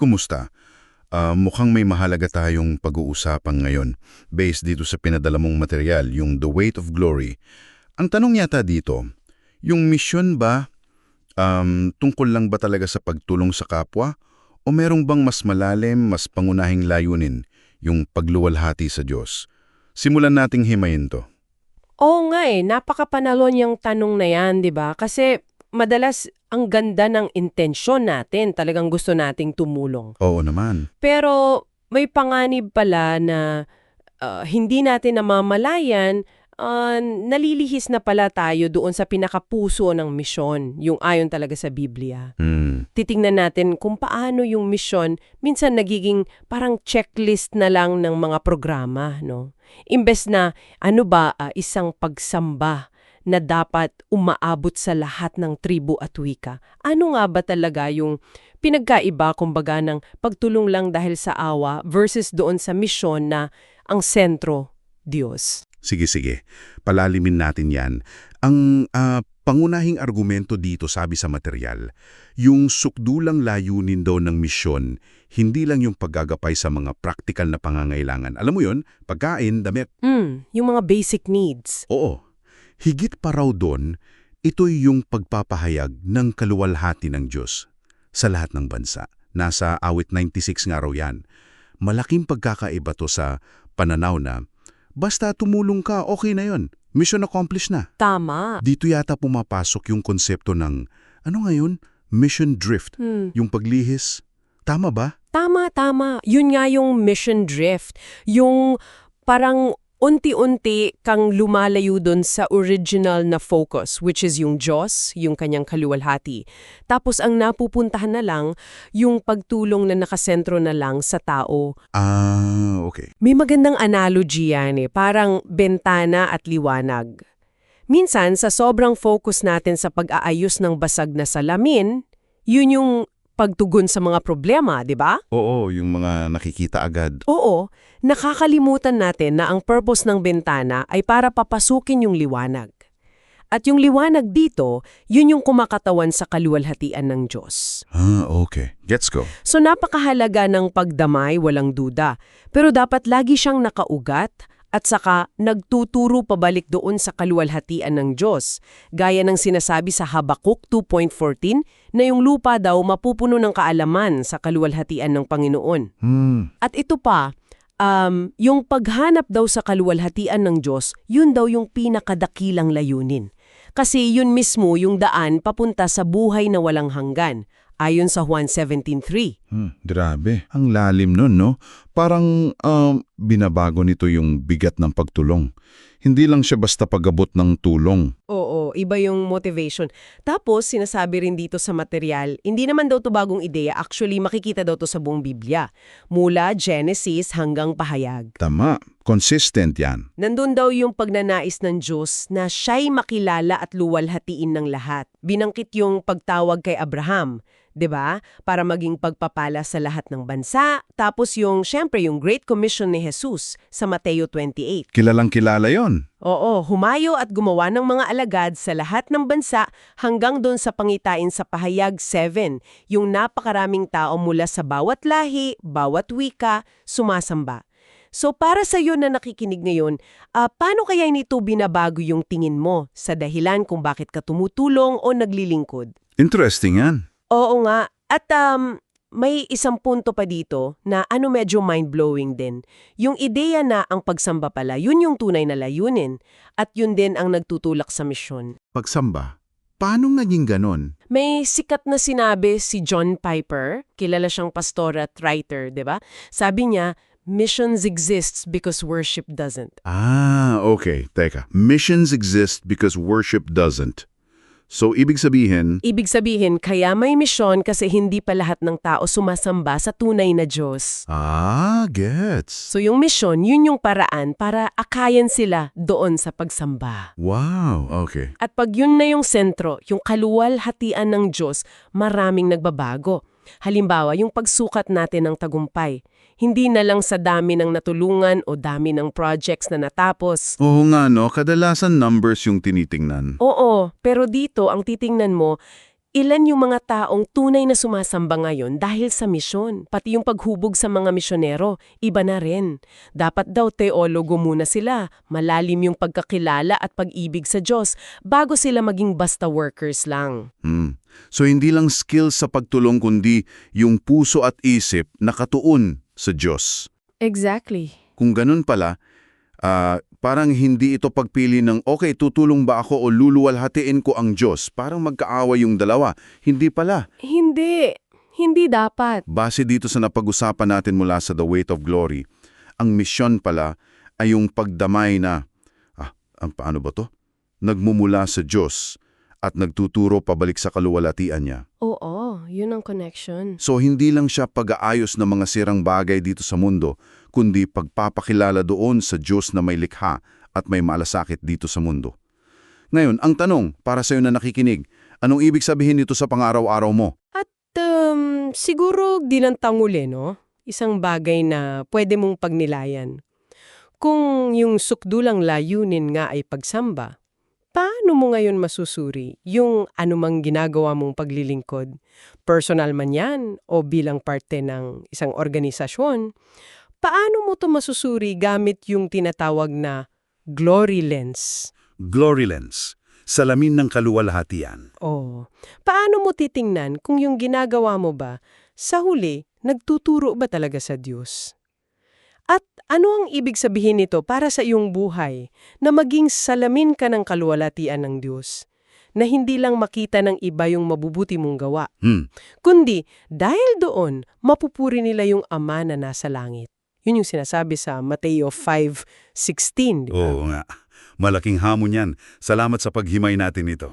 Kumusta? Ah, mukhang may mahalaga tayong pag-uusapan ngayon based dito sa pinadala mong material, yung The Weight of Glory. Ang tanong yata dito, yung mission ba um, tungkol lang ba talaga sa pagtulong sa kapwa o merong bang mas malalim, mas pangunahing layunin, yung pagluwalhati sa Diyos? Simulan nating himayin to. Oo nga eh, napakapanalon yung tanong na yan, di ba? Kasi madalas ang ganda ng intensyon natin, talagang gusto nating tumulong. Oo naman. Pero may panganib pala na ah, hindi natin namamalayan, ah, nalilihis na pala tayo doon sa pinakapuso ng misyon, yung ayon talaga sa Biblia. Hmm. Titingnan natin kung paano yung misyon minsan nagiging parang checklist na lang ng mga programa, no? Imbes na ano ba ah, isang pagsamba na dapat umaabot sa lahat ng tribu at wika. Ano nga ba talaga yung pinagkaiba kumbaga ng pagtulong lang dahil sa awa versus doon sa misyon na ang sentro Diyos? Sige, sige. Palalimin natin yan. Ang ah, pangunahing argumento dito sabi sa material, yung sukdulang layunin daw ng misyon, hindi lang yung paggagapay sa mga praktikal na pangangailangan. Alam mo yon pagkain, damit. Hmm, yung mga basic needs. Oo. Higit pa raw doon, ito'y yung pagpapahayag ng kaluwalhati ng Diyos sa lahat ng bansa. Nasa awit 96 nga raw yan. Malaking pagkakaiba to sa pananaw na, basta tumulong ka, okay na yon. Mission accomplished na. Tama. Dito yata pumapasok yung konsepto ng, ano ngayon? Mission drift. Hmm. Yung paglihis. Tama ba? Tama, tama. Yun nga yung mission drift. Yung parang unti-unti kang lumalayo dun sa original na focus, which is yung Diyos, yung kanyang kaluwalhati. Tapos ang napupuntahan na lang, yung pagtulong na nakasentro na lang sa tao. Ah, okay. May magandang analogy yan eh, parang bentana at liwanag. Minsan, sa sobrang focus natin sa pag-aayos ng basag na salamin, yun yung pagtugon sa mga problema, di ba? Oo, yung mga nakikita agad. Oo, nakakalimutan natin na ang purpose ng bentana ay para papasukin yung liwanag. At yung liwanag dito, yun yung kumakatawan sa kaluwalhatian ng Diyos. Ah, okay. Gets ko. So napakahalaga ng pagdamay, walang duda. Pero dapat lagi siyang nakaugat at saka nagtuturo pabalik doon sa kaluwalhatian ng Diyos. Gaya ng sinasabi sa Habakuk 2.14 na yung lupa daw mapupuno ng kaalaman sa kaluwalhatian ng Panginoon. Hmm. At ito pa, um, yung paghanap daw sa kaluwalhatian ng Diyos, yun daw yung pinakadakilang layunin. Kasi yun mismo yung daan papunta sa buhay na walang hanggan, ayon sa Juan 17.3. Hmm, grabe. Ang lalim nun, no? Parang um, binabago nito yung bigat ng pagtulong. Hindi lang siya basta pagabot ng tulong. Oo, iba yung motivation. Tapos, sinasabi rin dito sa material, hindi naman daw to bagong ideya, actually makikita daw to sa buong Biblia. Mula Genesis hanggang pahayag. Tama. Consistent yan. Nandun daw yung pagnanais ng Diyos na siya'y makilala at luwalhatiin ng lahat. Binangkit yung pagtawag kay Abraham, 'di ba? Para maging pagpapala sa lahat ng bansa. Tapos yung, syempre, yung Great Commission ni Jesus sa Mateo 28. Kilalang kilala yon. Oo, humayo at gumawa ng mga alagad sa lahat ng bansa hanggang doon sa pangitain sa pahayag 7, yung napakaraming tao mula sa bawat lahi, bawat wika, sumasamba. So para sa iyo na nakikinig ngayon, ah, paano kaya nito binabago yung tingin mo sa dahilan kung bakit ka tumutulong o naglilingkod? Interesting yan. Oo nga. At um, may isang punto pa dito na ano medyo mind-blowing din. Yung ideya na ang pagsamba pala, yun yung tunay na layunin. At yun din ang nagtutulak sa misyon. Pagsamba. Paanong naging ganon? May sikat na sinabi si John Piper, kilala siyang pastor at writer, di ba? Sabi niya, missions exists because worship doesn't. Ah, okay. Teka. Missions exist because worship doesn't. So, ibig sabihin, Ibig sabihin, kaya may misyon kasi hindi pa lahat ng tao sumasamba sa tunay na Diyos. ah, gets. So yung misyon, yun yung paraan para akayan sila doon sa pagsamba. Wow, okay. At pag yun na yung sentro, yung kaluwalhatian ng Diyos, maraming nagbabago. Halimbawa, yung pagsukat natin ng tagumpay. Hindi na lang sa dami ng natulungan o dami ng projects na natapos. Oo nga no, kadalasan numbers yung tinitingnan. Oo, pero dito ang titingnan mo, Ilan yung mga taong tunay na sumasamba ngayon dahil sa misyon, pati yung paghubog sa mga misyonero, iba na rin. Dapat daw teologo muna sila, malalim yung pagkakilala at pag-ibig sa Diyos bago sila maging basta workers lang. Hmm. So hindi lang skills sa pagtulong kundi yung puso at isip nakatuon sa Diyos. Exactly. Kung ganun pala, ah, parang hindi ito pagpili ng okay, tutulong ba ako o luluwalhatiin ko ang Diyos? Parang magkaaway yung dalawa. Hindi pala. Hindi. Hindi dapat. Base dito sa napag-usapan natin mula sa The Weight of Glory, ang misyon pala ay yung pagdamay na, ah, ang paano ba to? Nagmumula sa Diyos at nagtuturo pabalik sa kaluwalhatian niya. Oo, yun ang connection. So hindi lang siya pag-aayos ng mga sirang bagay dito sa mundo, kundi pagpapakilala doon sa Diyos na may likha at may malasakit dito sa mundo. Ngayon, ang tanong para sa iyo na nakikinig, anong ibig sabihin nito sa pang-araw-araw mo? At um, siguro dinantang uli, no? Isang bagay na pwede mong pagnilayan. Kung yung sukdulang layunin nga ay pagsamba, paano mo ngayon masusuri yung anumang ginagawa mong paglilingkod? Personal man yan o bilang parte ng isang organisasyon? Paano mo to masusuri gamit yung tinatawag na glory lens? Glory Lens, salamin ng kaluwalhatian. Oh, paano mo titingnan kung yung ginagawa mo ba, sa huli, nagtuturo ba talaga sa Diyos? At ano ang ibig sabihin nito para sa iyong buhay na maging salamin ka ng kaluwalhatian ng Diyos? Na hindi lang makita ng iba yung mabubuti mong gawa, Hmm. kundi dahil doon, mapupuri nila yung Ama na nasa langit. Yun yung sinasabi sa Mateo 5.16, di ba? Oo nga. Malaking hamon yan. Salamat sa paghimay natin ito.